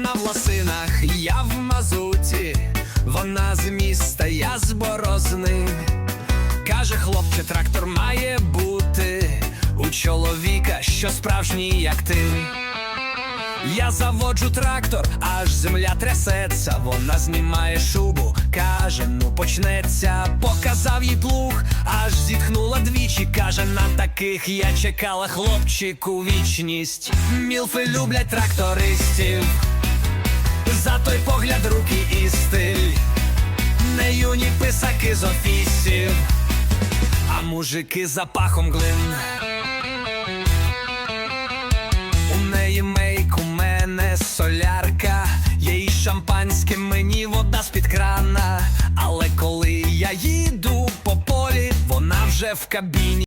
на власинах, я в мазуті, вона з міста, я з борозни. Каже, хлопче, трактор має бути у чоловіка, що справжній, як ти. Я заводжу трактор, аж земля трясеться, вона знімає шубу, каже, ну почнеться, показав їй плуг, аж зітхнула двічі. Каже, на таких я чекала хлопчику вічність. Мілфи люблять трактористів Не юні писаки з офісів, а мужики за пахом глин. У неї мейк, у мене солярка, їй шампанське, мені вода з-під крана. Але коли я їду по полі, вона вже в кабіні.